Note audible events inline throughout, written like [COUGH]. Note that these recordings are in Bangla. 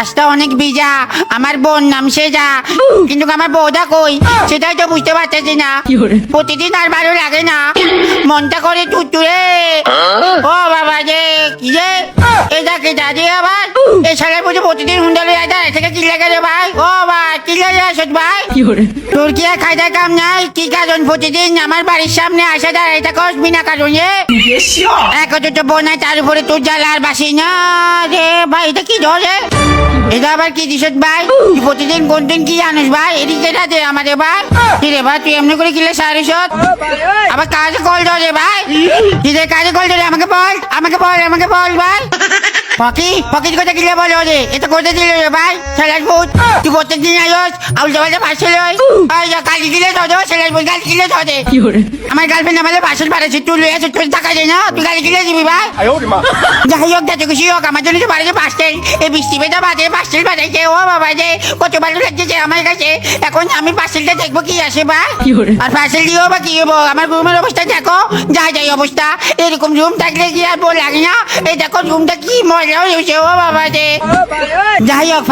রাস্তা অনেক ভিজা। আমার বোন নাম সেজা। কিন্তু আমার বউটা কই? সেটাই তো বুঝতে পারতেছি না। প্রতিদিন আর ভালো লাগে না। মনটা করে তুতুরে ও বাবা যে কি যে? এটা কি দাদি আবার। এই সালের পুজো প্রতিদিন হুন্ডালে যায় থেকে কি লেগে রে ভাই? ও ভাই কি লেগে ভাই? তোর কি আর খাইদার কাম নাই? কি কারণ প্রতিদিন? আমার বাড়ির সামনে আসা যায় এটা কস বিনা কারণে। এক তো বোনাই তার উপরে তোর জ্বালার বাসি না রে ভাই এটা কি ধরে এটা আবার কি দিস ভাই? তুই প্রতিদিন কোনদিন কি জানিস ভাই? এদিকে দে আমাদের ভাই রে ভাই, তুই এমনি করে কিলে সারিস আবার কাজে কল দে ভাই। কি রে কাজে কল দে আমাকে বল আমাকে বল আমাকে বল ভাই। পাখি পাখির কথা কিলে বলো রে এটা করতে দিল রে ভাই সেলাস ভূত তুই প্রত্যেক দিন আয়োস আউল জবাতে পাশে লই আই যা কাল কিলে ধরে সেলাস ভূত কাল কিলে ধরে আমার গার্লফ্রেন্ড আমাদের বাসের পাড়াছে তুই লই আছে তুই টাকা দে না তুই কাল কিলে দিবি ভাই। যাই হোক যাতে খুশি হোক আমার জন্য তো বাড়িতে পাস্টেল এই বৃষ্টি বেটা বাজে পাস্টেল বাজাইছে ও বাবা যে কত ভালো লাগছে আমার কাছে। এখন আমি পার্সেলটা দেখব কি আসে বা আর পার্সেল দিও বা কি হব? আমার রুমের অবস্থা দেখো যা যাই অবস্থা। এরকম রুম থাকলে কি আর বল লাগে না। এই দেখো রুমটা কি মজা বাবা যে যাই হোক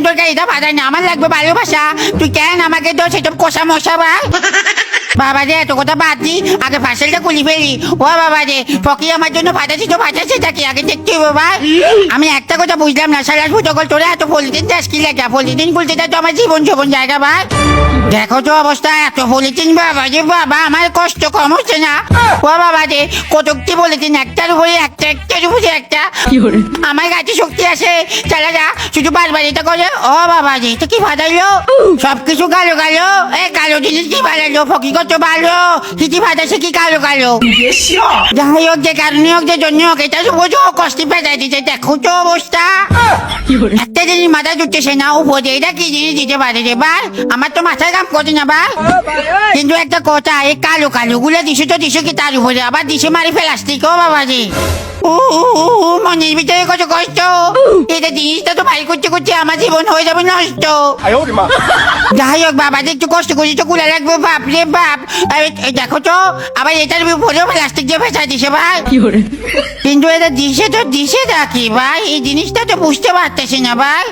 দরকার এটা বাদায় আমার লাগবে ভালোবাসা তুই কেন আমাকে দোষ, এটা কষা মশা, ভাই? বাবা রে এত কথা বাদ দি আগে পার্সেলটা খুলি ফেলি। ও বাবা রে ফকি আমার জন্য ফাটাচ্ছি তো ফাটাচ্ছে তাকে আগে দেখতে বাবা? আমি একটা কথা বুঝলাম না সারা ফুটকল তোরা এত পলিথিন চাষ কি লাগে পলিথিন খুলতে তো আমার জীবন জীবন জায়গা বা দেখো তো অবস্থা এত পলিথিন বাবা যে বাবা আমার কষ্ট কম হচ্ছে না। ও বাবা রে কতকটি পলিথিন একটার উপরে একটা একটার উপরে একটা। আমার কাছে শক্তি আছে চালা যা। শুধু বারবার করে ও বাবা রে এটা কি ভাদাইলো সব কালো কালো। এ কালো জিনিস কি ভাদাইলো ফকি কত ভালো। হিটি ভাদাইছে কি কালো কালো? যাই হোক যে কারণে হোক যে জন্য হোক এটা বোঝো কষ্টি পেটাই দিতে দেখো তো অবস্থা। একটা জিনিস মাথা জুটতেছে না উপরে এটা কি জিনিস দিতে পারে রে ভাই আমার তো মাথায় কাম করে না ভাই কিন্তু একটা কথা এই কালো কালো গুলো দিছো তো দিছো কি তার উপরে আবার দিছে মারি প্লাস্টিক ও বাবা রে ও মনের ভিতরে কত কষ্ট। এটা জিনিসটা তো ভাই করতে করতে আমার জীবন হয়ে যাবে নষ্ট। যাই হোক বাবা একটু কষ্ট করি তো কুলা রাখব বাপ রে বাপ। দেখো তো আবার এটার উপরেও প্লাস্টিক দিয়ে ফেসাই দিছে ভাই। কিন্তু এটা দিশে তো দিশে রাখি ভাই? এই জিনিসটা তো বুঝতে পারতেছি না ভাই।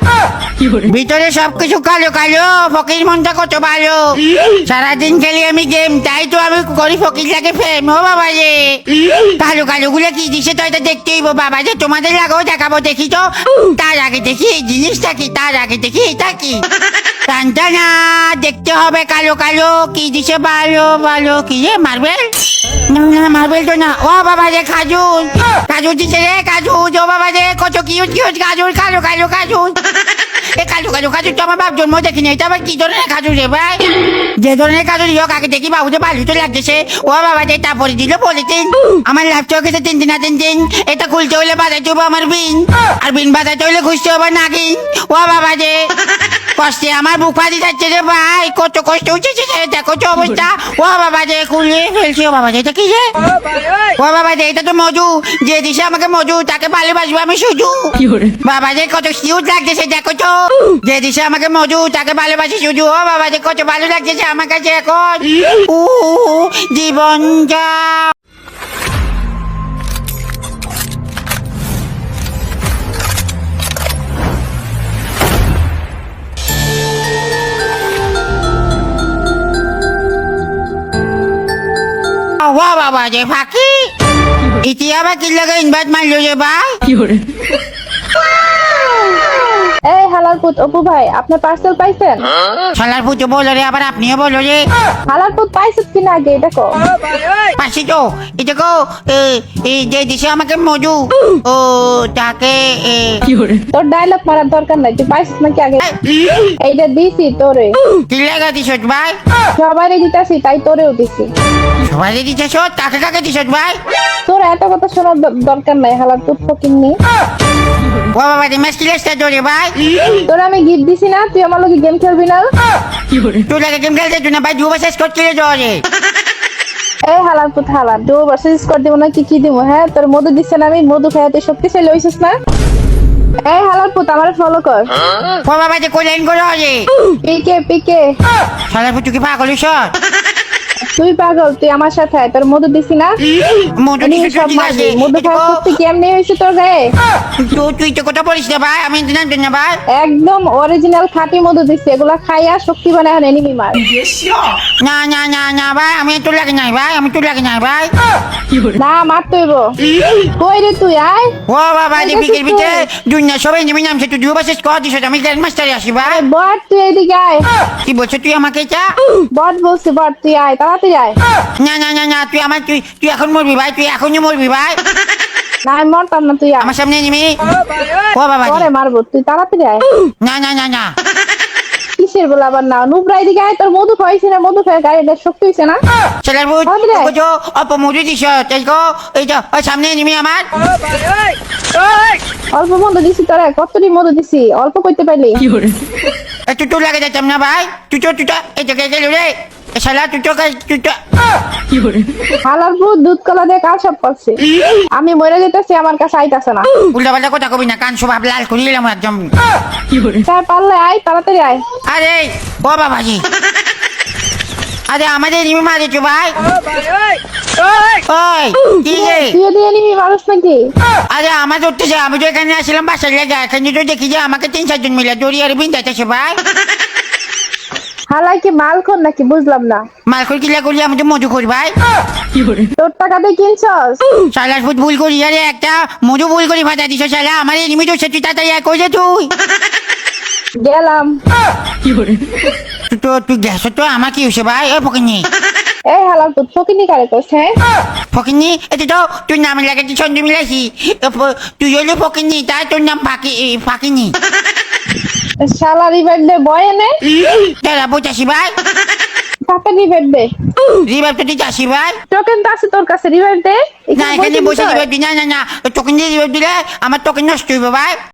ভিতরে সবকিছু কালো কালো ফকির মনটা কত ভালো। সারাদিন খেলি আমি গেম তাই তো আমি করি ফকির লাগে ফেম ও বাবা রে। কালো কালো গুলো কি দিশে তো এটা দেখতেই বাবা যে তোমাদের লাগেও দেখাবো দেখি তো তার আগে দেখি এই জিনিসটা কি, তার আগে দেখি এটা কি? দেখতে হবে কালো কালো, কি দিছে ভালো ভালো, কি রে মার্বেল? না না মার্বেল তো না। ও বাবা রে খাজুর খাজুর দিছে রে খাজুর ও বাবা রে, কত কিউট কিউট খাজুর কালো কালো খাজুর এ কাজু কাজু কাজু, তো আমার বাপ জন্ম দেখিনি, এটা আবার কি ধরনের কাজু রে ভাই? যে ধরনের কাজু হোক আগে দেখি বাবুতে ভালো তো লাগতেছে ও বাবা যে তারপরে দিল পলিথিন। আমার লাভ চোখে তিন দিন তিন দিন। এটা খুলতে হলে বাজাইতে হবে আমার বিন। আর বিন বাজাইতে হলে খুঁজতে হবে নাকি ও বাবা যে কষ্টে আমার বুক ফাটি যাচ্ছে রে ভাই কত কষ্ট হচ্ছে দেখো তো অবস্থা। ও বাবা যে খুলে ফেলছি ও বাবা যে এটা কি রে ও বাবা যে এটা তো মজু যে দিছে আমাকে মজু তাকে ভালোবাসবো আমি সুজু বাবা যে কত কিউট লাগতেছে দেখো তো। যে দিছে আমাকে মজু তাকে ভালোবাসি শুধু। ও বাবা যে কত ভালো লাগতেছে আমার কাছে এখন। জীবন যা ও বাবা যে ফাঁকি। ইতি আবার কি লাগে ইনভাইট মারলো যে ভাই? [LAUGHS] এই অপু ভাই আপনার পার্সেল পাইছেন? শালার বলো রে আবার আপনিও বলো রে। হালাল পুত পাইছেন কিনা আগে এটা কো পাশি তো। এটা কো এই যে দিছে আমাকে মজু ও তাকে তোর ডায়লগ মারার দরকার নাই তুই পাইছিস নাকি আগে? এইটা দিছি তোরে। কি লাগা দিছ ভাই? সবারই দিতাছি তাই তোরেও দিছি। সবাই দিতেছ কাকে কাকে দিছ ভাই? তোর এত কথা শোনার দরকার নাই হালাল পুত ফকিন্নি। ও বাবা রে মেসকি লেসটা ধরে ভাই? তোর আমি গিফট দিছি না তুই আমার লগে গেম খেলবি না। তুই লাগে গেম খেলতে তুই না ভাই দু বছর করতে জরে। এই হালাল পুত হালাল দু বছর স্কোর দিব না কি কি দিব? হ্যাঁ তোর মধু দিচ্ছে না আমি মধু খাই তুই শক্তিশালী হইছিস না? এই হালাল পুত আমার ফলো কর। ও বাবা যে কোলেন করে রে পিকে পিকে। শালার পুজো কি পাগল হইছ তুই পাগল তুই আমার সাথে আয়, তোর মধু দিছি না? মধু সব মারবি মধু খাওয়া সত্যি কেমনি হয়েছে তোর গায়ে? তুই তুই তো কথা বলিস না ভাই আমি না ভাই। একদম অরিজিনাল খাঁটি মধু দিছি এগুলা খাইয়া শক্তি বানায় এখন এনিমি মার। না না না না ভাই আমি তো লাগে নাই ভাই আমি তো লাগে নাই ভাই। না মারতে হইব কই রে তুই আয়। ও বাবা যে বিকেল বিতে দুনিয়া সবাই নেমে নামছে তুই দুবার শেষ কর দিছ আমি গ্র্যান্ড মাস্টারে আসি ভাই। বট তুই এদিকে আয়। কি বলছো তুই আমাকে চা বট বলছি বট তুই আয় তাড়াতাড়ি আয়। না না না না তুই আমার তুই তুই এখন মরবি ভাই তুই এখনই মরবি ভাই। না আমি মরতাম না তুই আমার সামনে নেমে ও বাবা পরে মারবো তুই তাড়াতাড়ি আয়। না না না না। কিসের বলে আবার না নুবরা এদিকে আয় তোর মধু খাইছে না মধু খাই গাড়িটা শক্তি হয়েছে না? ছেলের বুঝ। বুঝো অপ মধু দিছ তাই গো এই তো ওই সামনে নেমে আমার। অল্প মধু দিছি তোরা কতটি মধু দিছি? অল্প করতে পারলি? তো লাগে যেতাম না ভাই? তুই তো এই কে গেল রে। এ শালা তুই তো কে- তুই তো হালার পুরো দুধ কলা দিয়ে কাল সব করছে। আমি মরে যেতেছি আমার কাছে আইতাছে না। উল্টা পাল্টা কথা কবি না কান সব লাল করে দিলাম একদম তার পারলে আয় তাড়াতাড়ি আয়। আরে ও বাবাজি আরে আমাদের নিমে মারিছো ভাই। কি আরে আমার ধরতে আমি তো এখানে আসলাম বাসার লেগে এখানে তো দেখি যে আমাকে তিন চারজন মিলে দড়ি আর বিন যাইতেছে ভাই। হালাই কি মালখন নাকি? বুঝলাম না। মালকুল কিলা করি আমি তো মধু করি ভাই। তোর টাকা দিয়ে কিনছস? সালার ফুট ভুল করি আরে একটা মধু ভুল করি ভাজা দিছ শালা আমার এনিমি তো সেটি তাড়াতাড়ি এক কইছে তুই? গেলাম। তুই তো তুই গ্যাস তো আমার কি হয়েছে ভাই? এ ফকিনি এই হালার পুত ফকিনি কারে হ্যাঁ? ফকিনি এটা তো তুই নাম লাগাচ্ছি ছন্দ মিলাইছি তুই হলো ফকিনি তাই তোর নাম ফাঁকি এ, ফাঁকিনি। শালা রিভার দে বয় এনে? দাদা বুঝাসি ভাই। দে তো টোকেন তো আছে তোর কাছে রিভার দে। না এখানে বসে রিভার দি না না না তোকে রিভার দিলে আমার তোকে নষ্ট হইবে ভাই।